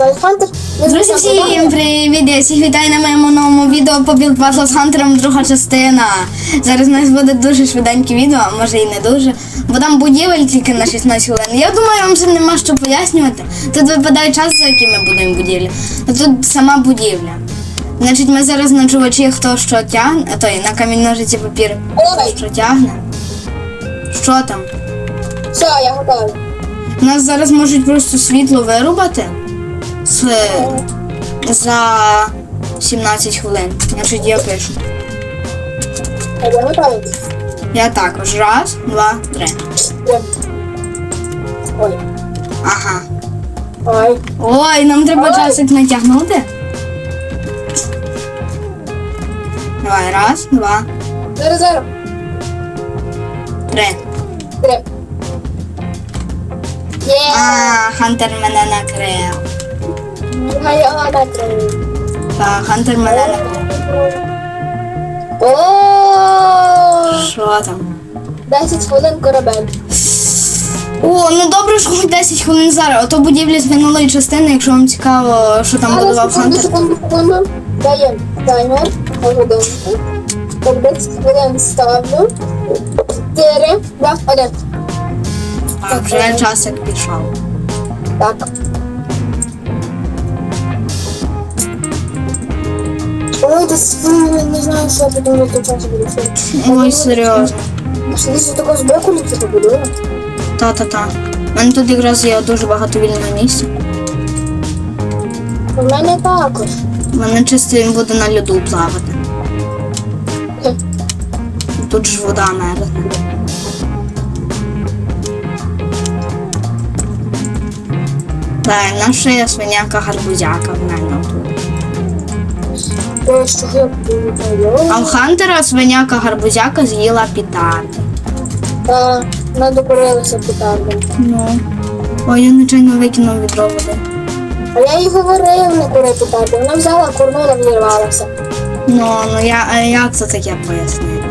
Хантер. Друзі, всім привіт! Я всіх вітаю на моєму новому відео по Build Battle з Хантером, друга частина. Зараз у нас буде дуже швиденьке відео, а може і не дуже. Бо там будівель тільки на 16 хвилин. Я думаю, вам вже нема що пояснювати. Тут випадає час, за яким ми будуємо будівлю. А тут сама будівля. Значить, ми зараз на чувачі, хто що тягне, а той на камінь ножиці папір, Ой, що тягне. Що там? все, я готова. У нас зараз можуть просто світло вирубати з, за 17 хвилин. Значить, я пишу. Я. Також. Раз, два, три. Ой. Ага. Ой. Ой, нам треба часик натягнути. Давай, раз, два, Зараз, зараз. три. Три. А, Хантер мене накрив. Так, Хантер мене. О, Що там? 10 хвилин корабель. О, ну добре, що хоч 10 хвилин зараз. Ото будівлі з минулої частини, якщо вам цікаво, що там будував секунду, Хантер. секунду, секунду. Даємо таймер на годинку. Так, 10 хвилин ставлю. 4, 2, 1. А, вже часик пішов. Так. Ой, да с- не знаю, що я потім часу буду. Ой, серйозно. Що десь такого збоку не це побудує? Та-та-та. У мене тут якраз є дуже багато вільного місця. У мене також. У мене чисто він буде на льоду плавати. Хе. Тут ж вода мерзне. Так, наша є свиняка гарбузяка в мене тут. А в Хантера свиняка гарбузяка з'їла пітарди. Та, надокорилася петардом. Ну. Ой, я нечайно викинув відро води. А я їй говорив не кури петарди. Вона взяла курнула, відірвалася. Ну, ну я, а як це таке пояснити?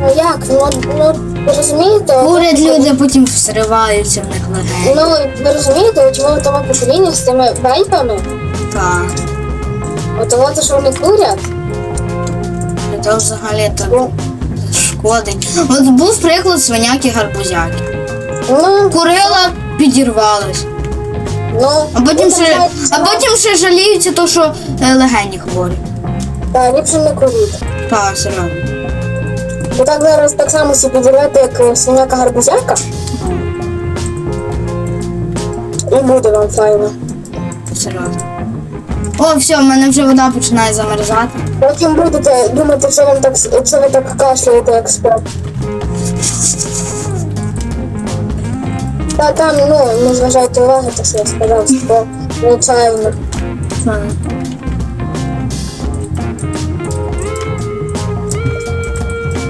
Ну як? Ну, ну ви розумієте? Курять люди, потім всриваються в них легені. Ну, ви розумієте, чому в тому поколінні з тими вейпами? Так. От, що вони курять, Це взагалі то шкодить. От був приклад свиняки гарбузяки. ну, Курила, підірвалась. ну, А потім ну, ще, а потім ще жаліються, то, що е, легені хворі. Так, ліпше не курити. Так, серйозно. Бо так зараз так само собі підірвати, як е, свиняка гарбузяка, і буде вам файно. Серйозно. О, все, в мене вже вода починає замерзати. Потім будете думати, що вам так що ви так кашляєте, як спят. Та там, ну, не зважайте уваги, те, що я сказав, бо нечайно.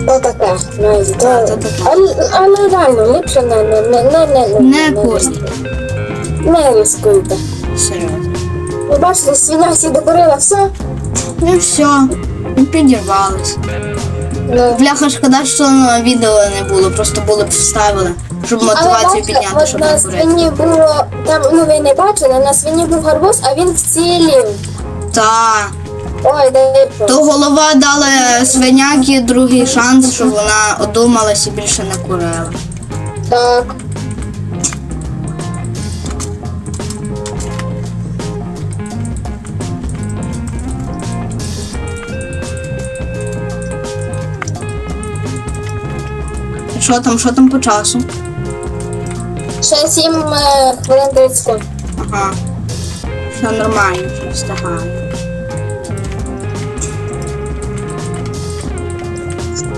То таке, знаєте, то... Та, то таке. Але, але реально, ліпше не, не, не, не, не, Не не, куріть. не ризикуйте. Серйозно. Ви бачите, свиня всі докорила все. Ну все, підірвались. Ну, Бляха, шкода, що на відео не було, просто було б вставили, щоб мотивацію підняти, щоб на курити. свині було, там, ну ви не бачили, на свині був гарбуз, а він вцілів. Та, Ой, дай то голова дала свиняки другий шанс, щоб вона одумалась і більше не курила. Так. Що там, що там по часу? Ще 7 е, хвилин 30 секунд. Ага. Все нормально, вже встигаю.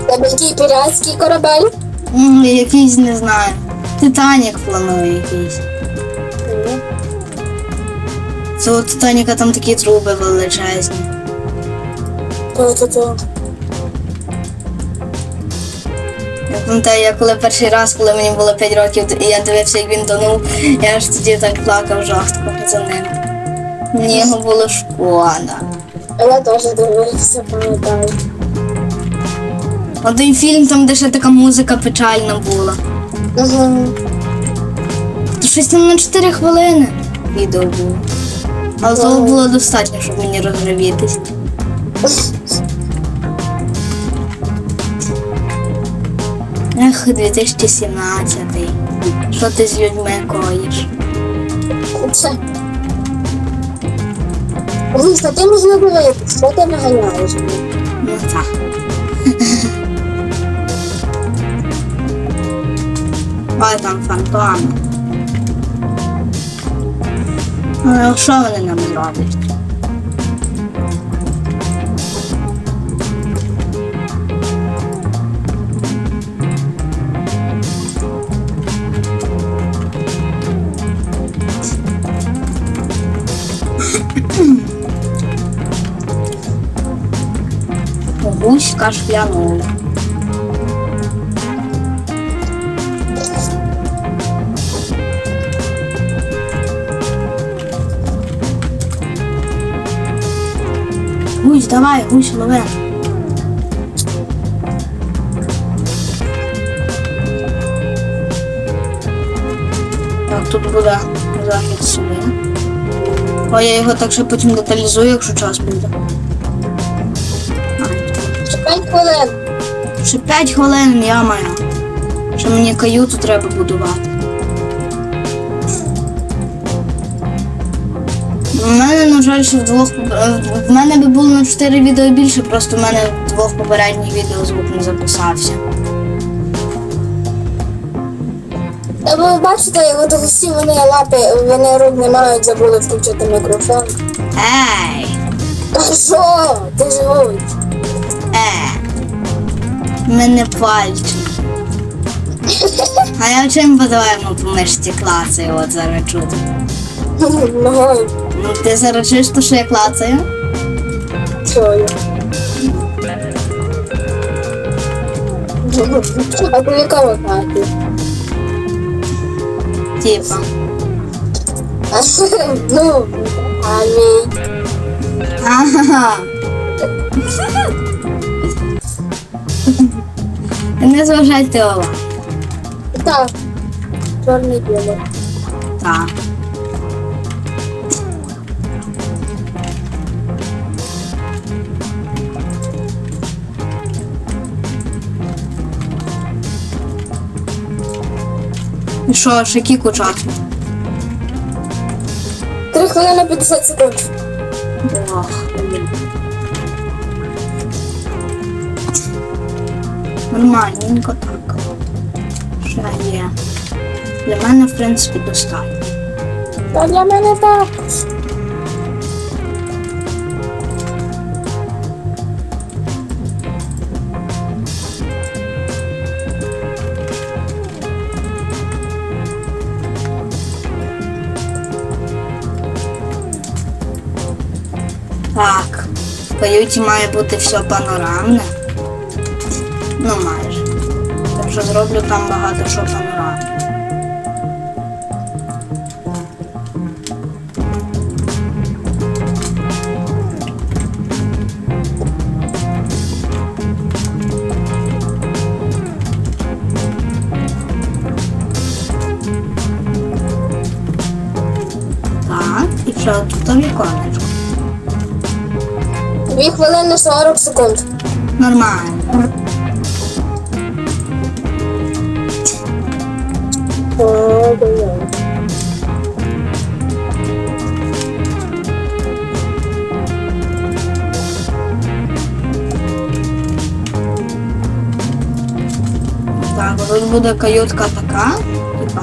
Тебе який піратський корабель? М, Якийсь не знаю. Титанік планую якийсь. Це у Титаніка там такі труби величезні. То-то-то. Пам'ятаю, я коли перший раз, коли мені було 5 років, і я дивився, як він тонув, я ж тоді так плакав жорстко за ним. Мені його було шкода. Я теж дивився, пам'ятаю. Один фільм там, де ще така музика печальна була. Угу. То щось там на 4 хвилини. відео було. Але того було достатньо, щоб мені розривітись. Ех, 2017. Що ти з людьми коїш? Це. Лиса, ти не зробити, що ти наганяєш? Ну так. Ой, там фантоми. Але що вони нам зроблять? Гусь кашлянув. Гусь, давай, гусь, лови. Так, тут буде захід собі. О, я його так ще потім деталізую, якщо час буде. А, Ще п'ять хвилин. Ще 5 хвилин я маю. Ще мені каюту треба будувати. У мене, на жаль, ще в двох. В мене би було на 4 відео більше, просто в мене в двох попередніх відео звук не записався. Та ви бачите, от усі вони лапи, вони рук не мають, забули включити мікрофон. Ей! Та що? Ти живуть. Е! Мене пальчик. А я чим по-твоєму по мишці клацаю, от зараз чути. Ну ти зараз чуєш, то, що я клацаю? Чую. А ти в якому хаті? Типа. Ну, а мій. Ага. Не зважайте Ола. Так. Чорний білий. Так. І що, ще кіку часу? Три хвилини 50 секунд. Ох, блін. Нормальненько так. Ще є. Для мене, в принципі, достатньо. Та для мене так. Так, в каюті має бути все панорамне. Ну, майже. Так що зроблю там багато що панорамне. Так, і ще тут віконечко. Дві хвилини 40 секунд. Нормально. Буде каютка така. Типа.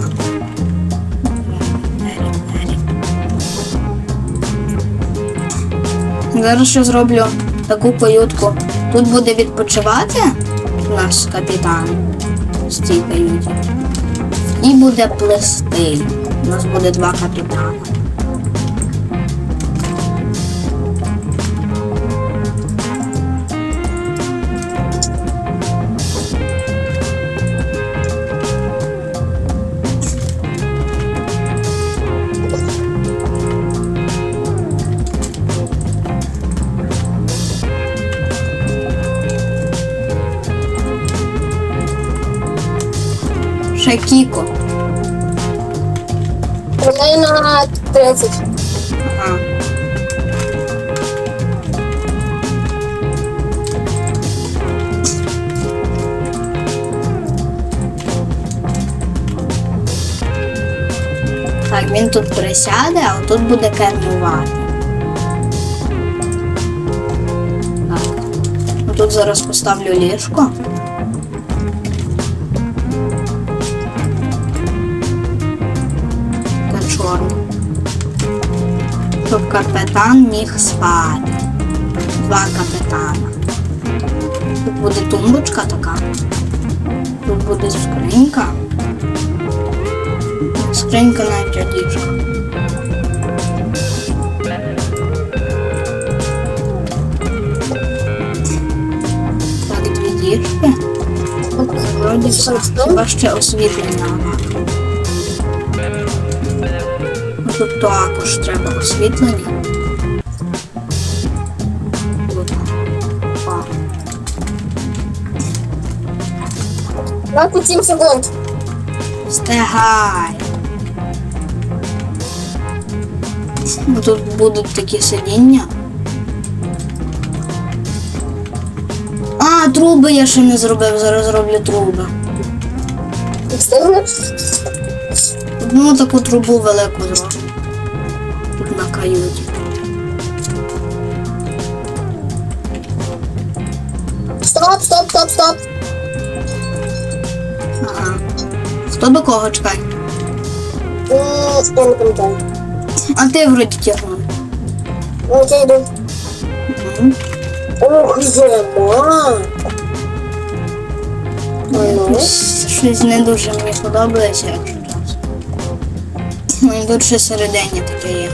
Зараз ще зроблю таку каютку. Тут буде відпочивати наш капітан з цій каюті. І буде плести. У нас буде два капітани. Так, він тут присяде, а тут буде кермувати. Так. Ну, Тут зараз поставлю ліжко. Та чорне. Щоб капітан міг спати. Два капітана. Тут буде тумбочка така. Тут буде скринька. Скринька навіть одіжка. Так, дві діжки. Вроді все. Хіба ще освітлення. Тут також треба освітлення. Тут. О. 27 секунд. Встигай. Тут будуть такі сидіння. А, труби я ще не зробив, зараз зроблю труби. Ну, таку трубу велику зроблю. Тут на каюті. Стоп, стоп, стоп, стоп. Ага. Хто до кого чекає? Я не. А ти вроді тягнув. Ну, я йду. Мгм. Ох, зима. Ну. Щось- Щось не дуже мені подобається, якщо чесно. Ну і тут ще середині таке є.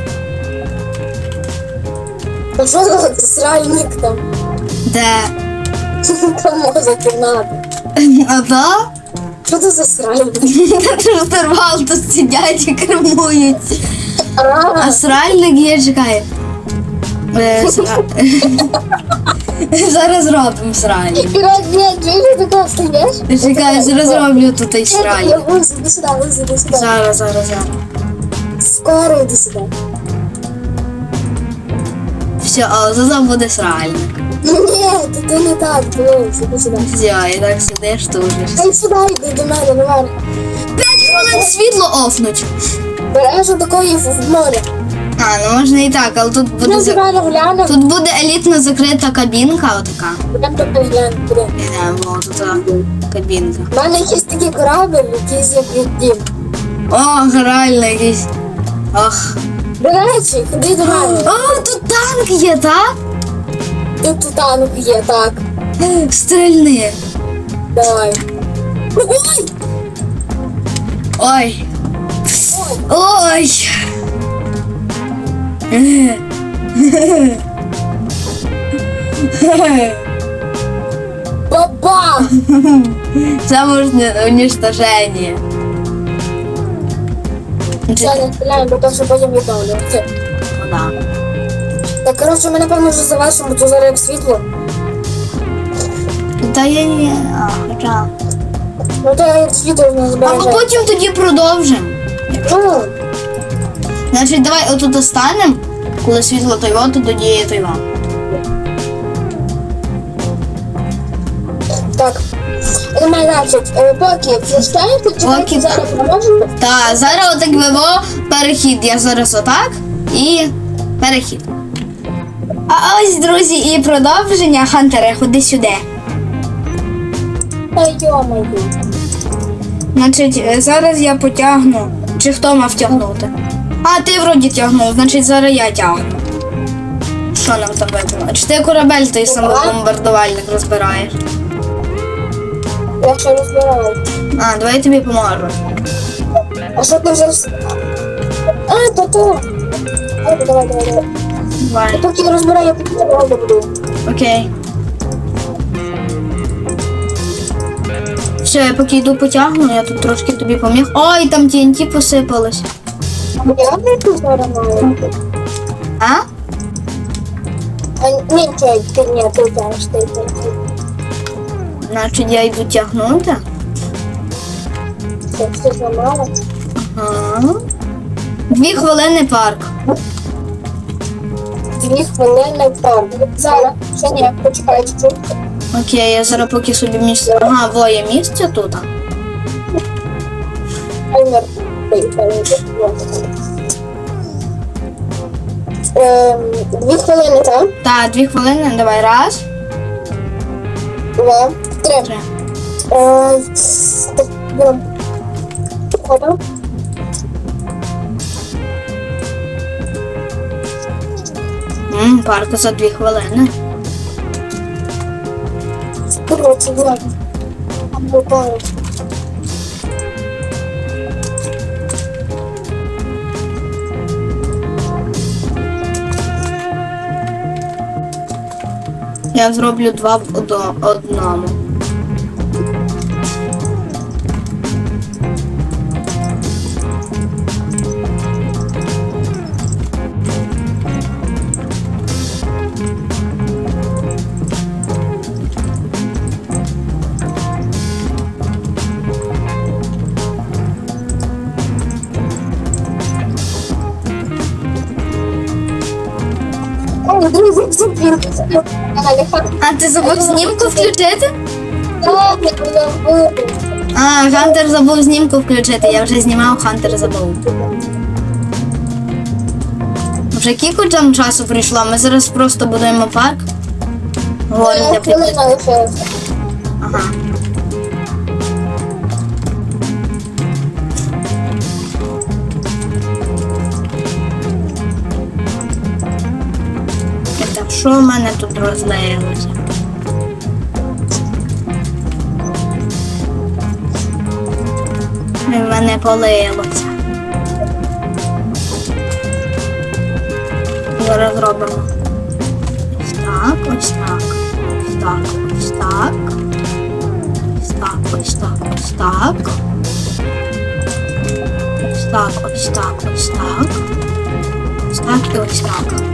А що за сральник там? Де? Там може кімната. А та? Що це за сральник? Розтервал тут сидять і кермуються. А, А є, чекай. Е, сра- Зараз робимо сральник. Чекай, зараз роблю тут і сральник. Зараз, зараз, зараз. Скоро іди сюди. Все, а зараз буде сральник. Ні, ти, ти не так, дивись, іди сюди. Все, і так сидиш тужиш. Та й сюди йди до мене, давай. П'ять хвилин світло офнуть. Береш такої в море. А, ну можна і так, але тут буде Ну, за- глянемо. Тут буде елітна закрита кабінка, отака. Будемо тут глянемо. будемо. Ідемо, тут а, кабінка. У мене є такий корабль, який як дім. О, реально якийсь. Ох. До речі, ходи до мене. О, тут танк є, так? Тут тут танк є, так. Стрільни. Давай. Ой! Ой. Ой! Це можна уничтоження. Це не стріляємо, бо то що потім відновлюється. Да. Так, коротше, ми напевно вже завершимо, то зараз як світло. Та я не. А, хоча. Ну то як світло не А потім тоді продовжимо. Значить, давай отут останемо, коли світло той от, то тоді той вам. так. Значить, е, поки Поки. чекайте, зараз поможемо. Та, зараз отак виво перехід. Я зараз отак і перехід. А ось, друзі, і продовження Хантере, ходи сюди. Та. Значить, е, зараз я потягну. Чи хто мав тягнути? А, ти вроді тягнув, значить зараз я тягну. Що нам там випало? Чи ти корабель той самий бомбардувальник розбираєш? Я ще розбираю. А, давай я тобі поможу. А що ти вже... А, то то. А, давай, давай, давай. Давай. Я розбираю, я поки правда буду. Окей. Все, я поки йду потягну, я тут трошки тобі поміг. Ой, там TNT посипалось. А? Ні, ти, ні, ти тянеш, ти, ти. Значить, я йду тягнути. Все, все зламала. Ага. Дві хвилини парк. Дві хвилини там. Зараз. Ще ні, почекай чуть. Окей, я зараз поки собі місце. Ага, во є місце тут. Ем, Дві хвилини, так? Так, дві хвилини, давай раз, Два, три. три. Е, так, берем. Ходимо. М, парк за дві хвилини. Короче, ладно. Буквально. Я зроблю два одному. А ти забув знімку включити? Я. А, Хантер забув знімку включити. Я вже знімав, Хантер забув. Вже кілька там часу прийшло, ми зараз просто будуємо парк. Я прикладу. Хвилина лишилася. Ага. Що в мене тут розлеялося? В мене полилося. Зараз зробимо. Ось так, ось так. Ось так, ось так. Ось так, ось так, ось так. Ось так, ось так, ось так. Ось так і ось так.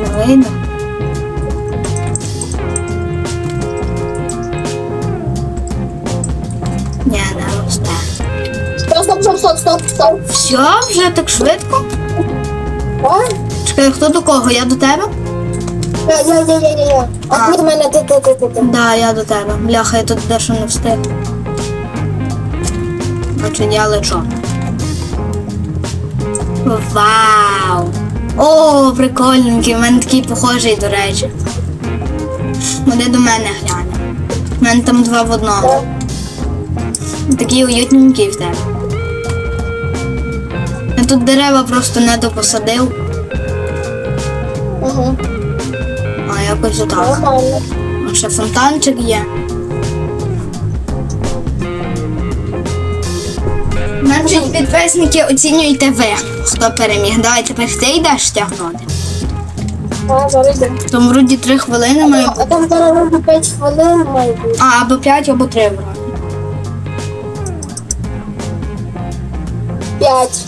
Тут не росте. Стоп, стоп, стоп, стоп, стоп, стоп. Все, вже так швидко? А? Чекай, хто до кого? Я до тебе? Я, я, я, я, я, я. А. А від мене ти, ти, ти, ти, ти. Да, я до тебе. Бляха, я тут дещо не встиг. Значить, я лечу. Вау! О, прикольненький, в мене такий похожий, до речі. Ходи до мене глянь. У мене там два в одному. Такий уютненький в тебе. Я тут дерева просто не допосадив, Угу. а якось отак. А ще фонтанчик є. Значить, підписники оцінюйте ви, хто переміг. Давай тепер ти йдеш тягнути. А, зараз. Там вроді три хвилини має А там зараз ровно 5 хвилин має бути. А, або п'ять, або три вроді. 5.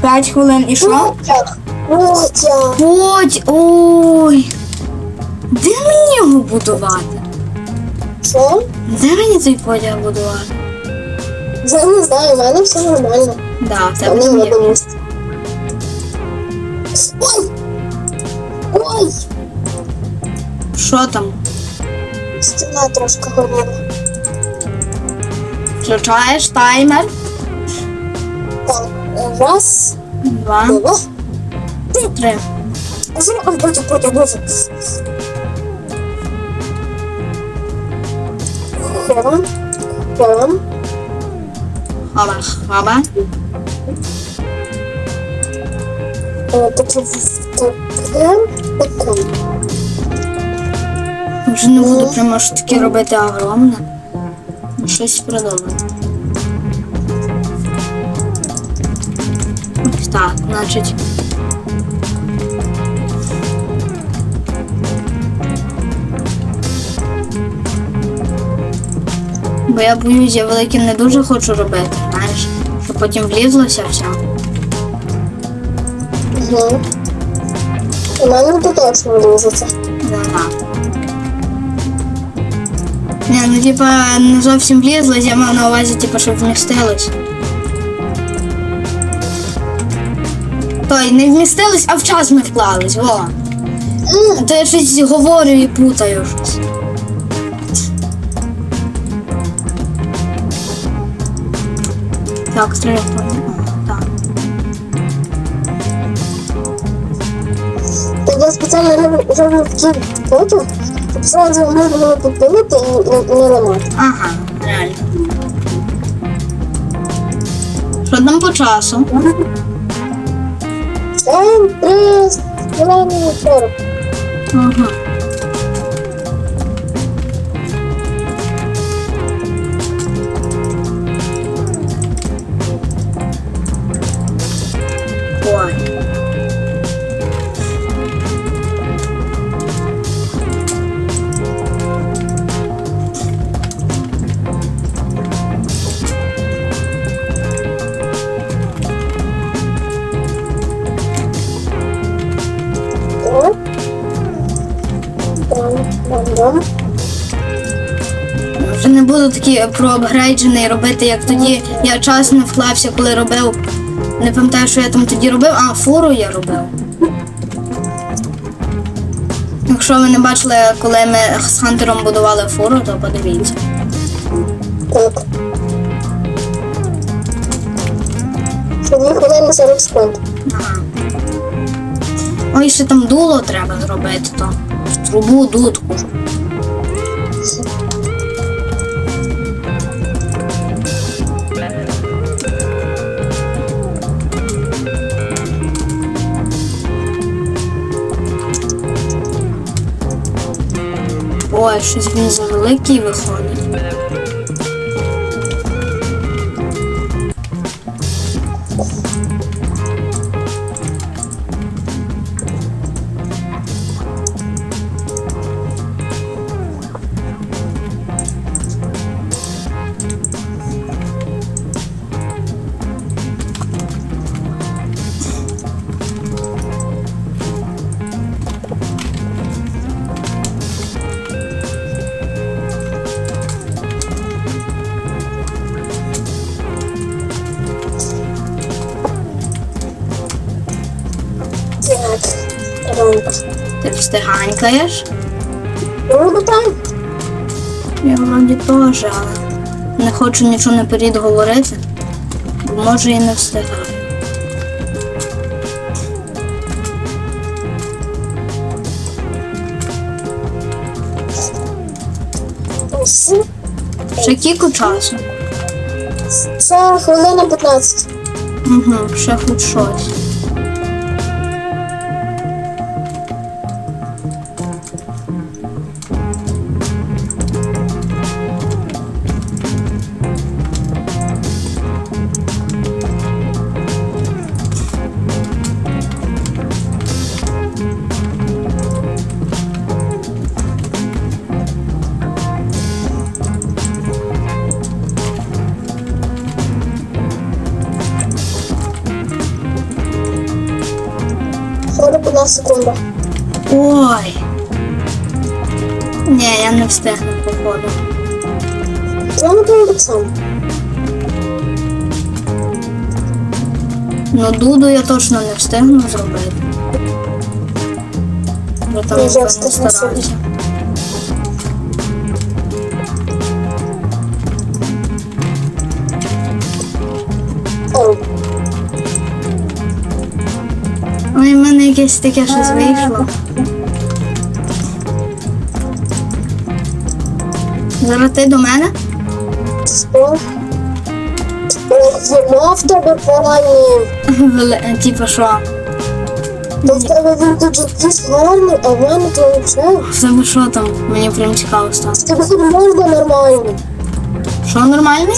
П'ять хвилин і що? Потяг. Потяг. Ой. Де мені його будувати? Що? Де мені цей потяг будувати? Я не знаю, у мене все нормально. Да, в тебе не там одному місці. Ой! Ой! Що там? Стіна трошки горіла. Включаєш таймер. Так, раз, Два, два, три. Ой, боже, боже, боже. Хером, хером. Таке, таке. Вже не буду прямо аж таке робити огромне. Ну, Щось придумаю. Так, значить. Бо я боюсь, я велике не дуже хочу робити, потім влізлося все. Угу. У мене тут точно влізеться. Ну, да. Ні, ну типа не зовсім влізлось, я мав на увазі, типа, щоб вмістилось. Той, не вмістилось, а в час ми вклались, во. М, То я щось говорю і путаю щось. Так, треба. Так. Так я спеціально роблю- роблю фото, щоб зразу можна було підпилити і не, не ламати. Ага, реально. Що там по часу? Це три хвилини сорок. Ага. Бам. Вже не буду такий проапгрейджений робити, як тоді. Я час не вклався, коли робив. Не пам'ятаю, що я там тоді робив, а фуру я робив. Якщо ви не бачили, коли ми з Хантером будували фуру, то подивіться. Так. Ще дві хвилини 40 секунд. Ага. Ой, ще там дуло треба зробити, то. Трубу, дудку. Ой, щось він завеликий виходить. Ти встиганькаєш? Ну, там. Я вроді теж, але не хочу нічого наперед говорити, бо може і не встигаю. Ще кілька часу. Це хвилина 15. Угу, ще хоч щось. Секунда. Ой. Ні, я не встигну, походу. Я напевно так само. Ну, дуду я точно не встигну зробити. Бо там Я не встигну стараюся. Якесь таке щось вийшло. Зараз ти до мене? Зима в тебе. Веле- Типа що? То в тебе якийсь гарний, а в мене то взагалі. В тебе що там? Мені прям цікаво стало. В тебе тут морда нормальна. Що нормальний?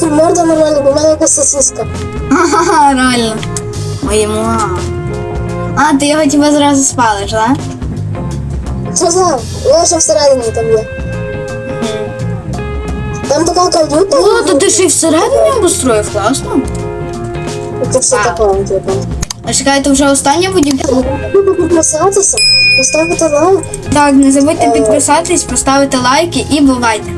В морда нормальна, бо в мене якась сосиска. Ага, реально. Моєму. А, ти його типа зразу спалиш, так? Що знав? Всередині там є. Там така каюта. О, то ти ще й всередині обустроїв, класно. Це все таке, типу. А чекайте, вже остання будівля? Треба підписатися, поставити лайк. Так, не забудьте підписатись, поставити лайки і бувайте.